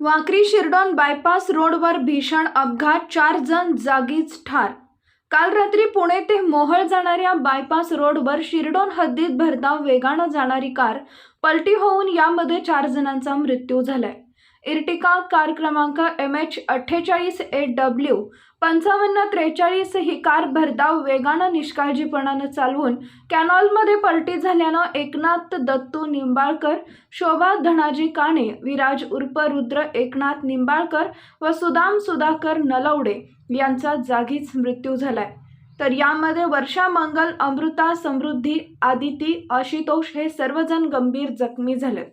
वाकरी शिरडॉन bypass रोडवर भीषण अपघात चार जण जागीच ठार. काल रात्री पुणे ते मोहळ जाणाऱ्या बायपास रोडवर शिरडोन हद्दीत भरधाव वेगानं जाणारी कार पलटी होऊन यामध्ये चार जणांचा मृत्यू झालाय. इर्टिका कार क्रमांक एम एच अठ्ठेचाळीस ए डब्ल्यू पंचावन्न त्रेचाळीस ही कार भरधाव वेगानं निष्काळजीपणानं चालवून कॅनॉलमध्ये पलटी झाल्यानं एकनाथ दत्तू निंबाळकर शोभा धनाजी काणे विराज उर्फ रुद्र एकनाथ निंबाळकर व सुदाम सुधाकर नलवडे यांचा जागीच मृत्यू झालाय. तर यामध्ये वर्षा मंगल अमृता समृद्धी आदिती आशितोष हे सर्वजण गंभीर जखमी झालेत.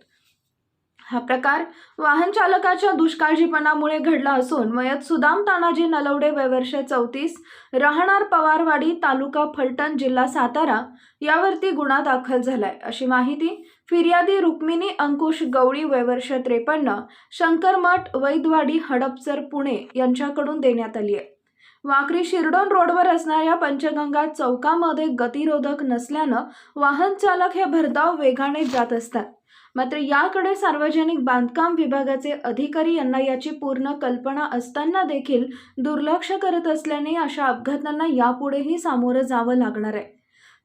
हा प्रकार वाहन चालकाच्या दुष्काळजीपणामुळे घडला असून मयत सुदाम तानाजी नलवडे वयवर्ष चौतीस राहणार पवारवाडी तालुका फलटण जिल्हा सातारा यावरती गुन्हा दाखल झालाय. अशी माहिती फिर्यादी रुक्मिणी अंकुश गवळी वयवर्ष त्रेपन्न शंकरमठ वैदवाडी हडपसर पुणे यांच्याकडून देण्यात आली आहे. वाकरी शिरडोन रोडवर असणाऱ्या पंचगंगा चौकामध्ये गतिरोधक नसल्यानं वाहन चालक हे भरधाव वेगाने जात असतात. मात्र याकडे सार्वजनिक बांधकाम विभागाचे अधिकारी यांना याची पूर्ण कल्पना असताना देखील दुर्लक्ष करत असल्याने अशा अपघातांना यापुढेही सामोरं जावं लागणार आहे.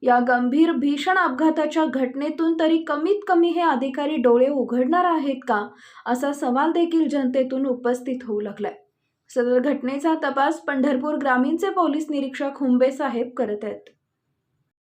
या गंभीर भीषण अपघाताच्या घटनेतून तरी कमीत कमी हे अधिकारी डोळे उघडणार आहेत का असा सवाल देखील जनतेतून उपस्थित होऊ लागलाय. सदर घटनेचा तपास पंढरपूर ग्रामीणचे पोलीस निरीक्षक हुंबे साहेब करत आहेत.